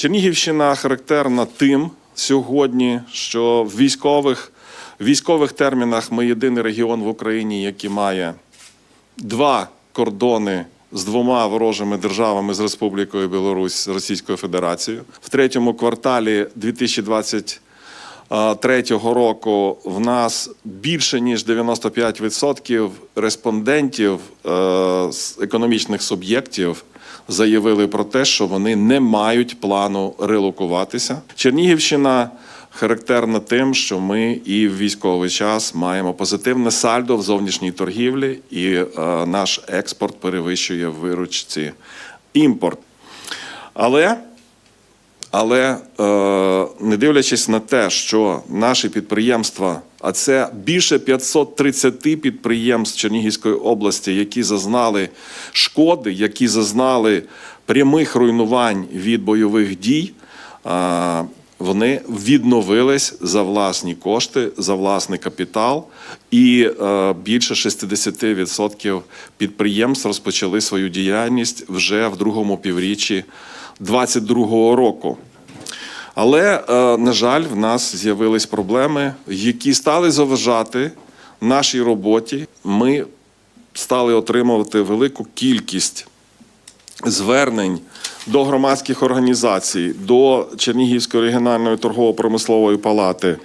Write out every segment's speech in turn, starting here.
Чернігівщина характерна тим сьогодні, що в військових, в військових термінах ми єдиний регіон в Україні, який має два кордони з двома ворожими державами з Республікою Білорусь з Російською Федерацією. В третьому кварталі 2023 року в нас більше ніж 95% респондентів е, з економічних суб'єктів заявили про те, що вони не мають плану релокуватися. Чернігівщина характерна тим, що ми і в військовий час маємо позитивне сальдо в зовнішній торгівлі, і е, наш експорт перевищує виручці імпорт. Але але е, не дивлячись на те, що наші підприємства, а це більше 530 підприємств Чернігівської області, які зазнали шкоди, які зазнали прямих руйнувань від бойових дій, вони відновились за власні кошти, за власний капітал, і е, більше 60% підприємств розпочали свою діяльність вже в другому півріччі 2022 року. Але, е, на жаль, в нас з'явились проблеми, які стали заважати нашій роботі. Ми стали отримувати велику кількість звернень до громадських організацій, до Чернігівської регіональної торгово-промислової палати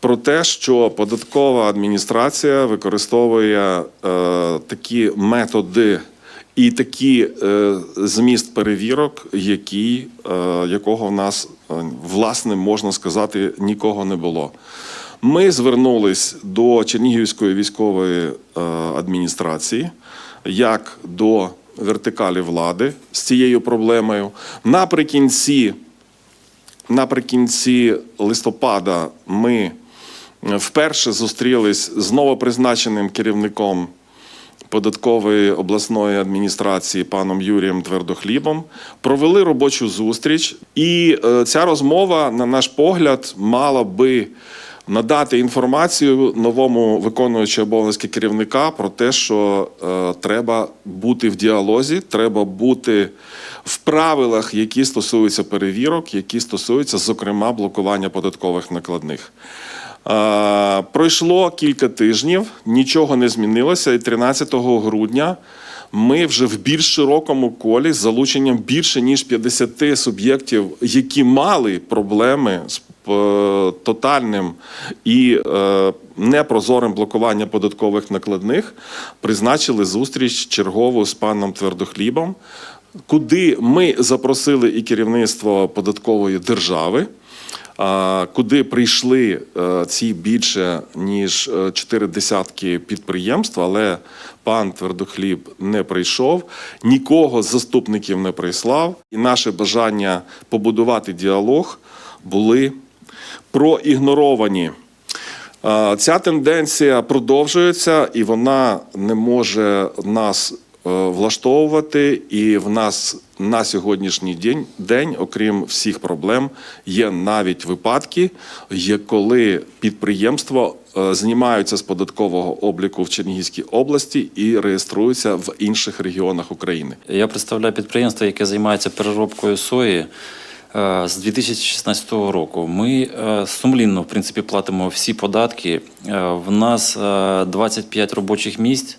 про те, що податкова адміністрація використовує е, такі методи і такі е, зміст перевірок, які, е, якого в нас е, власне можна сказати нікого не було. Ми звернулись до Чернігівської військової адміністрації як до вертикалі влади з цією проблемою. Наприкінці, наприкінці листопада ми вперше зустрілись з новопризначеним керівником податкової обласної адміністрації паном Юрієм Твердохлібом, провели робочу зустріч, і е, ця розмова, на наш погляд, мала би надати інформацію новому виконуючому обов'язки керівника про те, що е, треба бути в діалозі, треба бути в правилах, які стосуються перевірок, які стосуються, зокрема, блокування податкових накладних. Е, Пройшло кілька тижнів, нічого не змінилося, і 13 грудня ми вже в більш широкому колі з залученням більше ніж 50 суб'єктів, які мали проблеми з е, тотальним і е, непрозорим блокуванням податкових накладних, призначили зустріч чергову з паном Твердохлібом, куди ми запросили і керівництво податкової держави куди прийшли е, ці більше ніж е, чотири десятки підприємств, але пан Твердохліб не прийшов, нікого з заступників не прислав, і наше бажання побудувати діалог були проігноровані. Е, Ця тенденція продовжується, і вона не може нас влаштовувати. І в нас на сьогоднішній день, день, окрім всіх проблем, є навіть випадки, є коли підприємства е, знімаються з податкового обліку в Чернігівській області і реєструються в інших регіонах України. Я представляю підприємство, яке займається переробкою сої. Е, З 2016 року ми е, сумлінно в принципі платимо всі податки. В нас е, 25 робочих місць.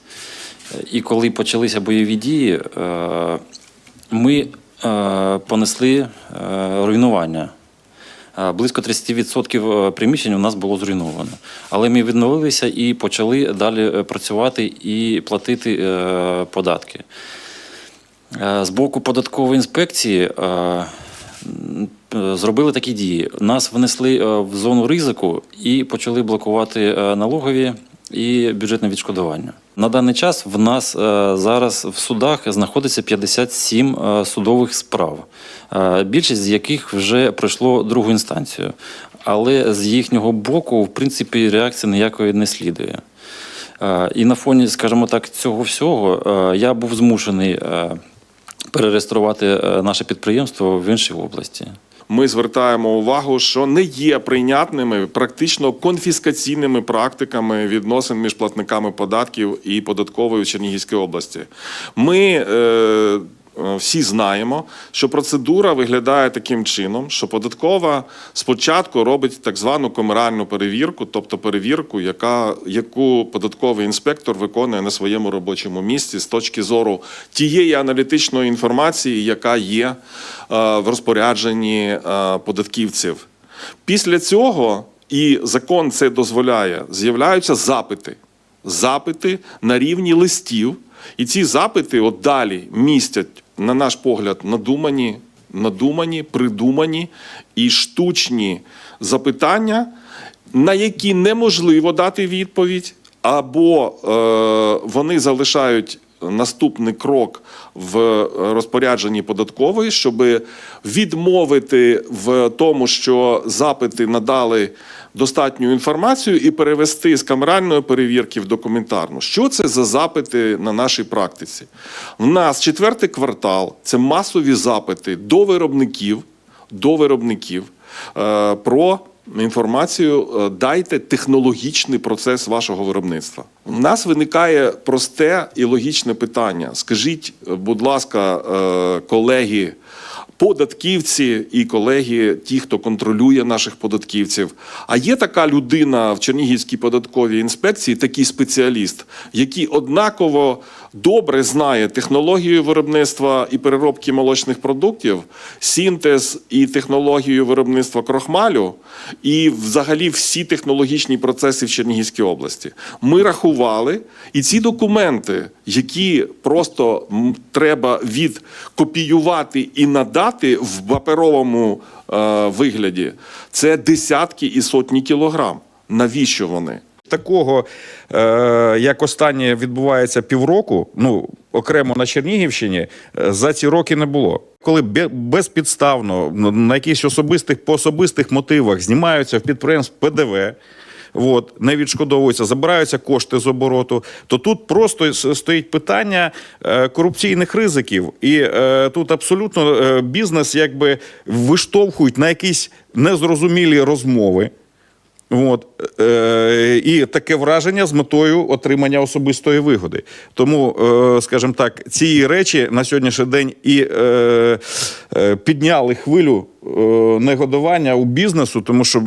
І коли почалися бойові дії, ми е, понесли е, руйнування. Е, Близько 30% приміщень у нас було зруйновано. Але ми відновилися і почали далі працювати і платити податки. З боку податкової інспекції зробили такі дії. Нас внесли в зону ризику і почали блокувати налогові і бюджетне відшкодування. На даний час в нас е, зараз в судах знаходиться 57 е, судових справ, е, більшість з яких вже пройшло другу інстанцію. Але з їхнього боку, в принципі, реакції ніякої не слідує. І на фоні, скажімо так, цього всього я був змушений перереєструвати наше підприємство в іншій області. Ми звертаємо увагу, що не є прийнятними практично конфіскаційними практиками відносин між платниками податків і податковою в Чернігівській області. Ми е, всі знаємо, що процедура виглядає таким чином, що податкова спочатку робить так звану комеральну перевірку, тобто перевірку, яка, яку податковий інспектор виконує на своєму робочому місці з точки зору тієї аналітичної інформації, яка є е, в розпорядженні е, податківців. Після цього, і закон це дозволяє, з'являються запити. Запити на рівні листів. І ці запити от далі містять, на наш погляд, надумані, надумані, придумані і штучні запитання, на які неможливо дати відповідь, або е, вони залишають наступний крок в розпорядженні податкової, щоб відмовити в тому, що запити надали достатню інформацію і перевести з камеральної перевірки в документарну. Що це за запити на нашій практиці? У нас четвертий квартал це масові запити до виробників, до виробників е, про інформацію, е, дайте технологічний процес вашого виробництва. У нас виникає просте і логічне питання. Скажіть, е, будь ласка, е, колеги, податківці і колеги, ті, хто контролює наших податківців. А є така людина в Чернігівській податковій інспекції, такий спеціаліст, який однаково добре знає технологію виробництва і переробки молочних продуктів, синтез і технологію виробництва крохмалю, і взагалі всі технологічні процеси в Чернігівській області. Ми рахували, і ці документи, які просто треба відкопіювати і надати в паперовому е, вигляді, це десятки і сотні кілограм. Навіщо вони? Такого, е, як останнє відбувається півроку, ну окремо на Чернігівщині, е, за ці роки не було. Коли безпідставно ну, на якихось особистих по особистих мотивах знімаються в підприємств ПДВ. От, не відшкодовуються, забираються кошти з обороту, то тут просто стоїть питання е, корупційних ризиків. І е, тут абсолютно е, бізнес якби виштовхують на якісь незрозумілі розмови. От, е, і таке враження з метою отримання особистої вигоди. Тому, е, скажімо так, ці речі на сьогоднішній день і е, е, підняли хвилю е, негодування у бізнесу, тому що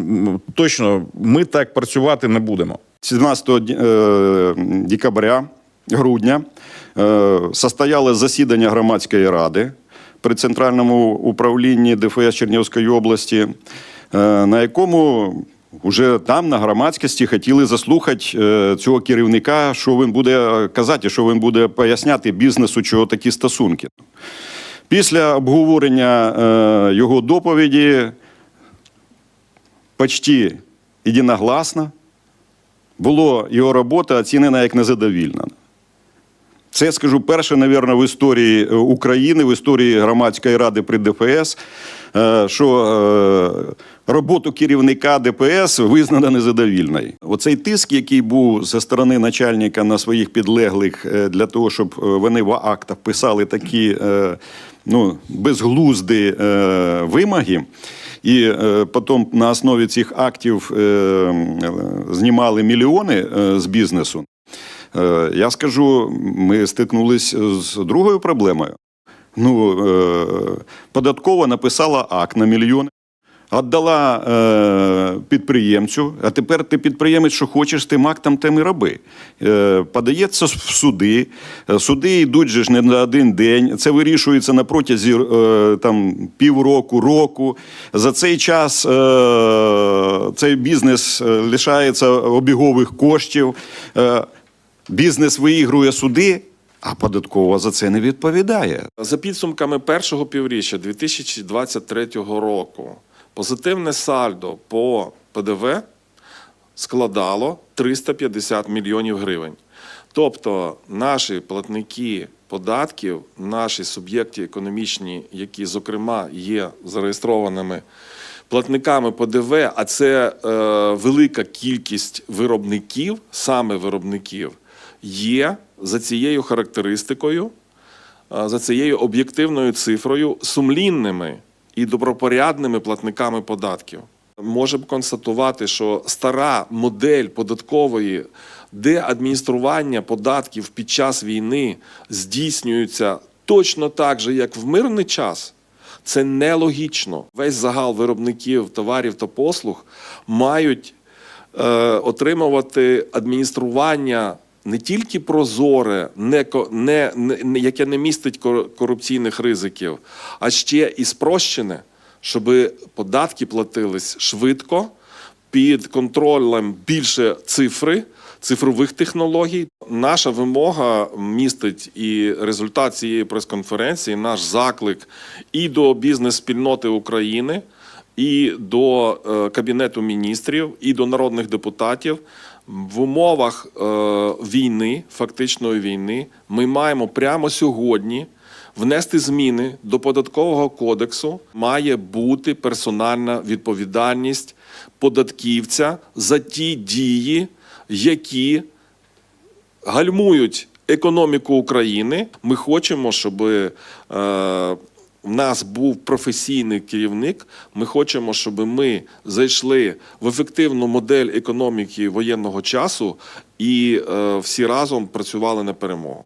точно ми так працювати не будемо. 17 е, декабря, грудня, е, состоялось засідання громадської ради при Центральному управлінні ДФС Чернігівської області, е, на якому вже там на громадськості хотіли заслухати е, цього керівника, що він буде казати, що він буде поясняти бізнесу, чого такі стосунки. Після обговорення е, його доповіді почти єдиногласно було його робота оцінена як незадовільна. Це скажу перше, навірно, в історії е, України, в історії громадської ради при ДФС, е, що е, роботу керівника ДПС визнано незадовільною. Оцей тиск, який був зі сторони начальника на своїх підлеглих е, для того, щоб е, вони в актах писали такі е, ну, безглузді вимоги. І потім на основі цих актів знімали мільйони з бізнесу. Я скажу, ми стикнулися з другою проблемою. Ну, податкова написала акт на мільйони, віддала е, підприємцю, а тепер ти підприємець, що хочеш з тим актом, тим і роби. Е, подається в суди. Е, Суди йдуть же ж не на один день. Це вирішується на протязі е, півроку, року. За цей час е, цей бізнес е, лишається обігових коштів. Е, бізнес виігрує суди, а податкова за це не відповідає. За підсумками першого півріччя 2023 року позитивне сальдо по ПДВ складало 350 мільйонів гривень. Тобто наші платники податків, наші суб'єкти економічні, які, зокрема, є зареєстрованими платниками ПДВ, а це е, велика кількість виробників, саме виробників, є за цією характеристикою а, за цією об'єктивною цифрою сумлінними і добропорядними платниками податків. Можемо констатувати, що стара модель податкової, де адміністрування податків під час війни здійснюється точно так же, як в мирний час. Це нелогічно. Весь загал виробників товарів та послуг мають е, отримувати адміністрування не тільки прозоре, не, не, не, яке не містить кор- корупційних ризиків, а ще і спрощене, щоб податки платились швидко, під контролем більше цифри, цифрових технологій. Наша вимога містить і результат цієї прес-конференції, наш заклик і до бізнес-спільноти України, і до е, Кабінету міністрів, і до народних депутатів. В умовах е, війни, фактичної війни, ми маємо прямо сьогодні внести зміни до податкового кодексу. Має бути персональна відповідальність податківця за ті дії, які гальмують економіку України. Ми хочемо, щоб е, в нас був професійний керівник. Ми хочемо, щоб ми зайшли в ефективну модель економіки воєнного часу і е, всі разом працювали на перемогу.